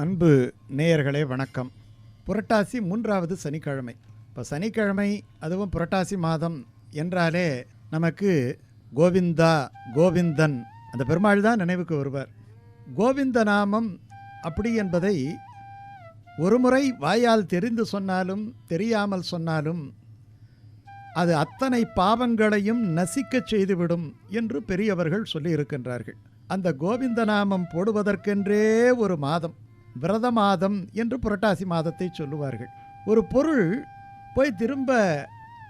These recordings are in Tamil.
அன்பு நேயர்களே வணக்கம். புரட்டாசி மூன்றாவது சனிக்கிழமை. இப்போ சனிக்கிழமை அதுவும் புரட்டாசி மாதம் என்றாலே நமக்கு கோவிந்தா கோவிந்தன் அந்த பெருமாள் தான் நினைவுக்கு வருவார். கோவிந்த நாமம் அப்படி என்பதை ஒருமுறை வாயால் தெரிந்து சொன்னாலும் தெரியாமல் சொன்னாலும் அது அத்தனை பாவங்களையும் நசிக்கச் செய்துவிடும் என்று பெரியவர்கள் சொல்லியிருக்கின்றார்கள். அந்த கோவிந்த நாமம் போடுவதற்கென்றே ஒரு மாதம். விரத மாதம் என்று புரட்டாசி மாதத்தை சொல்லுவார்கள். ஒரு பொருள் போய் திரும்ப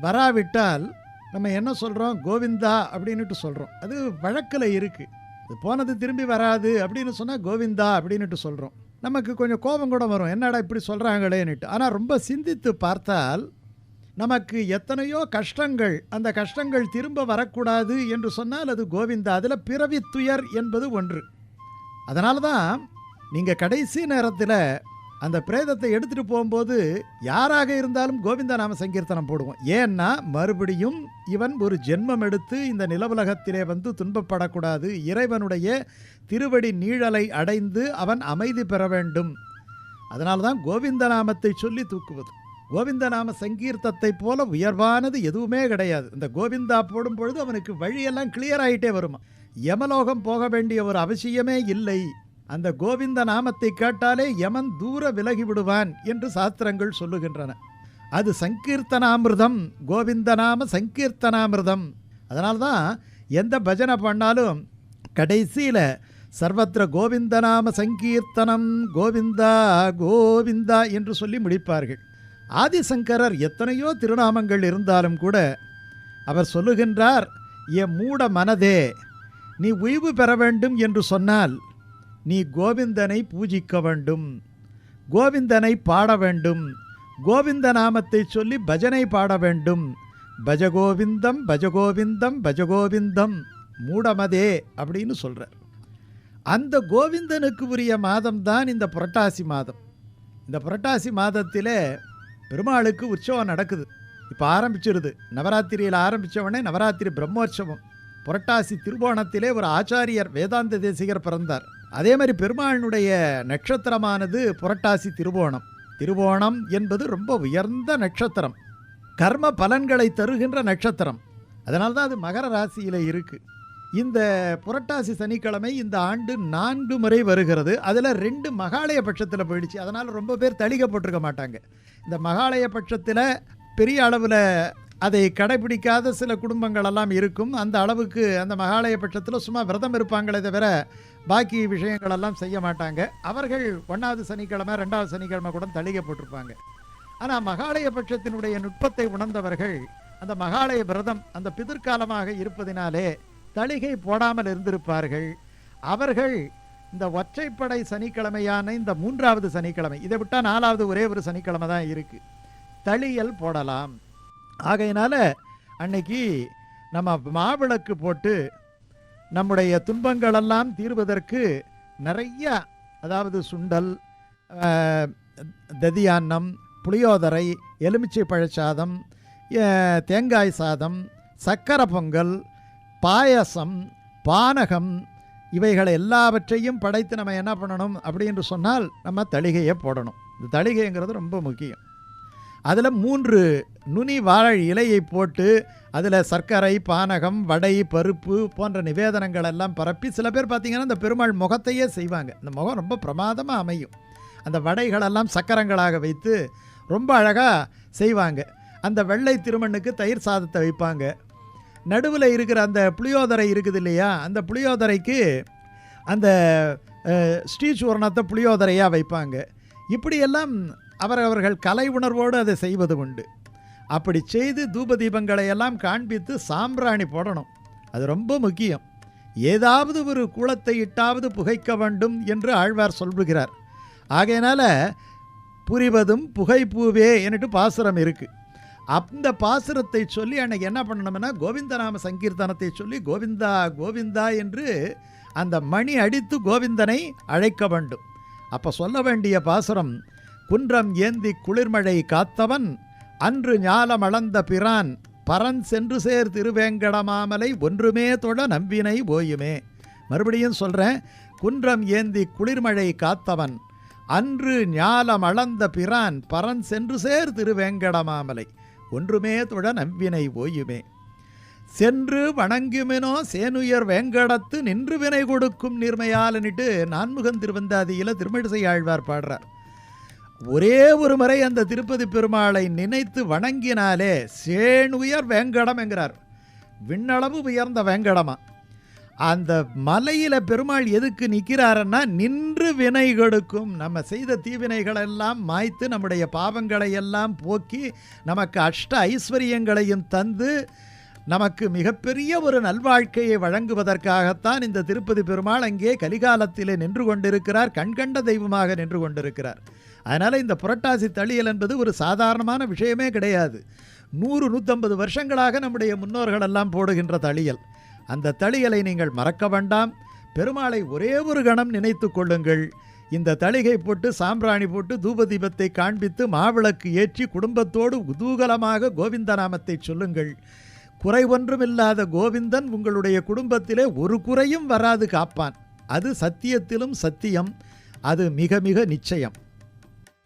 வராவிட்டால் நம்ம என்ன சொல்கிறோம் கோவிந்தா அப்படின்னுட்டு சொல்கிறோம் அது வழக்கில் இருக்குது அது போனது திரும்பி வராது அப்படின்னு சொன்னால் கோவிந்தா அப்படின்னுட்டு சொல்கிறோம் நமக்கு கொஞ்சம் கோபம் கூட வரும். என்னடா இப்படி சொல்கிறாங்களேன்னுட்டு ஆனால் ரொம்ப சிந்தித்து பார்த்தால் நமக்கு எத்தனையோ கஷ்டங்கள் அந்த கஷ்டங்கள் திரும்ப வரக்கூடாது என்று சொன்னால் அது கோவிந்தா. அதில் பிறவி துயர் என்பது ஒன்று. அதனால தான் நீங்கள் கடைசி நேரத்தில் அந்த பிரேதத்தை எடுத்துகிட்டு போகும்போது யாராக இருந்தாலும் கோவிந்த நாம சங்கீர்த்தனம் போடுவோம். ஏன்னா மறுபடியும் இவன் ஒரு ஜென்மம் எடுத்து இந்த நிலவுலகத்திலே வந்து துன்பப்படக்கூடாது. இறைவனுடைய திருவடி நீழலை அடைந்து அவன் அமைதி பெற வேண்டும். அதனால தான் கோவிந்த நாமத்தை சொல்லி தூக்குவது. கோவிந்த நாம சங்கீர்த்தத்தை போல உயர்வானது எதுவுமே கிடையாது. இந்த கோவிந்தா போடும் பொழுது அவனுக்கு வழியெல்லாம் கிளியர் ஆகிட்டே வருமா? யமலோகம் போக வேண்டிய ஒரு அவசியமே இல்லை. அந்த கோவிந்த நாமத்தை கேட்டாலே யமன் தூர விலகி விடுவான் என்று சாஸ்திரங்கள் சொல்லுகின்றன. அது சங்கீர்த்தனாமிர்தம் கோவிந்த நாம சங்கீர்த்தனாமிர்தம். அதனால்தான் எந்த பஜனை பண்ணாலும் கடைசியில் சர்வத்திர கோவிந்த நாம சங்கீர்த்தனம் கோவிந்தா கோவிந்தா என்று சொல்லி முடிப்பார்கள். ஆதிசங்கரர் எத்தனையோ திருநாமங்கள் இருந்தாலும் கூட அவர் சொல்லுகின்றார் என் மூட மனதே நீ உய்வு பெற வேண்டும் என்று சொன்னால் நீ கோவிந்தனை பூஜிக்க வேண்டும். கோவிந்தனை பாட வேண்டும். கோவிந்த நாமத்தை சொல்லி பஜனை பாட வேண்டும். பஜகோவிந்தம் பஜகோவிந்தம் பஜகோவிந்தம் மூடமதே அப்படின்னு சொல்கிறார் அந்த கோவிந்தனுக்கு உரிய மாதம்தான் இந்த புரட்டாசி மாதம். இந்த புரட்டாசி மாதத்தில் பெருமாளுக்கு உற்சவம் நடக்குது. இப்போ ஆரம்பிச்சிருது. நவராத்திரியில் ஆரம்பித்தவொடனே நவராத்திரி பிரம்மோற்சவம். புரட்டாசி திருவோணத்திலே ஒரு ஆச்சாரியர் வேதாந்த தேசிகர் பிறந்தார். அதே மாதிரி பெருமாளினுடைய நட்சத்திரமானது புரட்டாசி திருவோணம் திருவோணம் என்பது ரொம்ப உயர்ந்த நட்சத்திரம். கர்ம பலன்களை தருகின்ற நட்சத்திரம். அதனால தான் அது மகர ராசியில் இருக்குது இந்த புரட்டாசி சனிக்கிழமை இந்த ஆண்டு நான்கு முறை வருகிறது. அதில் ரெண்டு மகாலய பட்சத்தில் போயிடுச்சு. அதனால் ரொம்ப பேர் தளிக்கப்பட்டிருக்க மாட்டாங்க. இந்த மகாலய பட்சத்தில் பெரிய அளவில் அதை கடைபிடிக்காத சில குடும்பங்கள் எல்லாம் இருக்கும். அந்த அளவுக்கு அந்த மகாலய பட்சத்தில் சும்மா விரதம் இருப்பாங்களே தவிர பாக்கி விஷயங்களெல்லாம் செய்ய மாட்டாங்க. அவர்கள் ஒன்றாவது சனிக்கிழமை ரெண்டாவது சனிக்கிழமை கூட தளிக்கப்பட்டிருப்பாங்க ஆனால் மகாலய பட்சத்தினுடைய நுட்பத்தை உணர்ந்தவர்கள் அந்த மகாலய விரதம் அந்த பிதிர்காலமாக இருப்பதினாலே தளிகை போடாமல் இருந்திருப்பார்கள். அவர்கள் இந்த ஒற்றைப்படை சனிக்கிழமையான இந்த மூன்றாவது சனிக்கிழமை இதை விட்டால் நாலாவது ஒரே ஒரு சனிக்கிழமை தான் இருக்குது தளியல் போடலாம். ஆகையினால அன்னைக்கு நம்ம மாவிளக்கு போட்டு நம்முடைய துன்பங்களெல்லாம் தீர்வதற்கு நிறைய அதாவது சுண்டல் ததியான்னம் புளியோதரை எலுமிச்சை பழச்சாதம் தேங்காய் சாதம் சக்கரை பொங்கல் பாயசம் பானகம் இவைகளை எல்லாவற்றையும் படைத்து நம்ம என்ன பண்ணணும் அப்படின்னு சொன்னால் நம்ம தளிகையை போடணும். இந்த தளிகைங்கிறது ரொம்ப முக்கியம். அதில் மூன்று நுனி வாழை இலையை போட்டு அதில் சர்க்கரை பானகம் வடை பருப்பு போன்ற நிவேதனங்கள் எல்லாம் பரப்பி சில பேர் பார்த்திங்கன்னா இந்த பெருமாள் முகத்தையே செய்வாங்க. இந்த முகம் ரொம்ப பிரமாதமாக அமையும். அந்த வடைகளெல்லாம் சக்கரங்களாக வைத்து ரொம்ப அழகாக செய்வாங்க. அந்த வெள்ளை திருமண்ணுக்கு தயிர் சாதத்தை வைப்பாங்க. நடுவில் இருக்கிற அந்த புளியோதரை இருக்குது இல்லையா? அந்த புளியோதரைக்கு அந்த ஸ்ரீசூரணத்தை புளியோதரையாக வைப்பாங்க. இப்படியெல்லாம் அவரவர்கள் கலை உணர்வோடு அதை செய்வது உண்டு. அப்படி செய்து தூப தீபங்களை எல்லாம் காண்பித்து சாம்பிராணி போடணும். அது ரொம்ப முக்கியம். ஏதாவது ஒரு கூலத்தை இட்டாவது புகைக்க வேண்டும் என்று ஆழ்வார் சொல்கிறார் ஆகையினால புரிவதும் புகைப்பூவே என்னட்டு பாசுரம் இருக்குது அந்த பாசுரத்தை சொல்லி அன்னைக்கு என்ன பண்ணணும்னா கோவிந்தநாம சங்கீர்த்தனத்தை சொல்லி கோவிந்தா கோவிந்தா என்று அந்த மணி அடித்து கோவிந்தனை அழைக்க வேண்டும். அப்போ சொல்ல வேண்டிய பாசுரம் குன்றம் ஏந்தி குளிர்மழை காத்தவன் அன்று ஞாலமளந்த பிரான் பரன் சென்று சேர் திருவேங்கடமாமலை ஒன்றுமே தொழ நம்பினை ஓயுமே. மறுபடியும் சொல்கிறேன் குன்றம் ஏந்தி குளிர்மழை காத்தவன் அன்று ஞாலமளந்த பிரான் பரன் சென்று சேர் திருவேங்கடமாமலை ஒன்றுமே தொழ நம்பினை ஓயுமே. சென்று வணங்குமினோ சேனுயர் வேங்கடத்து நின்று வினை கொடுக்கும் நிர்மையாலனிட்டு நான்முகன் திருவந்தாதியில் திருமழிசை ஆழ்வார் பாடுறார். ஒரே ஒரு முறை அந்த திருப்பதி பெருமாளை நினைத்து வணங்கினாலே சேனுயர் வேங்கடம் என்கிறார். விண்ணளவு உயர்ந்த வேங்கடமா. அந்த மலையில் பெருமாள் எதுக்கு நிற்கிறாருன்னா நின்று வினைகளுக்கும் நம்ம செய்த தீவினைகளெல்லாம் மாய்த்து நம்முடைய பாவங்களை எல்லாம் போக்கி நமக்கு அஷ்ட ஐஸ்வர்யங்களையும் தந்து நமக்கு மிகப்பெரிய ஒரு நல்வாழ்க்கையை வழங்குவதற்காகத்தான் இந்த திருப்பதி பெருமாள் அங்கே கலிகாலத்திலே நின்று கொண்டிருக்கிறார். கண்கண்ட தெய்வமாக நின்று கொண்டிருக்கிறார். அதனால் இந்த புரட்டாசி தளியல் என்பது ஒரு சாதாரணமான விஷயமே கிடையாது. நூறு நூற்றம்பது வருஷங்களாக நம்முடைய முன்னோர்கள் எல்லாம் போடுகின்ற தளியல். அந்த தளியலை நீங்கள் மறக்க வேண்டாம். பெருமாளை ஒரே ஒரு கணம் நினைத்து கொள்ளுங்கள். இந்த தளிகை போட்டு சாம்பிராணி போட்டு தூப தீபத்தை காண்பித்து மாவிளக்கு ஏற்றி குடும்பத்தோடு குதூகலமாக கோவிந்த நாமத்தை சொல்லுங்கள். குறை ஒன்றுமில்லாத கோவிந்தன் உங்களுடைய குடும்பத்திலே ஒரு குறையும் வராது காப்பான். அது சத்தியத்திலும் சத்தியம். அது மிக மிக நிச்சயம்.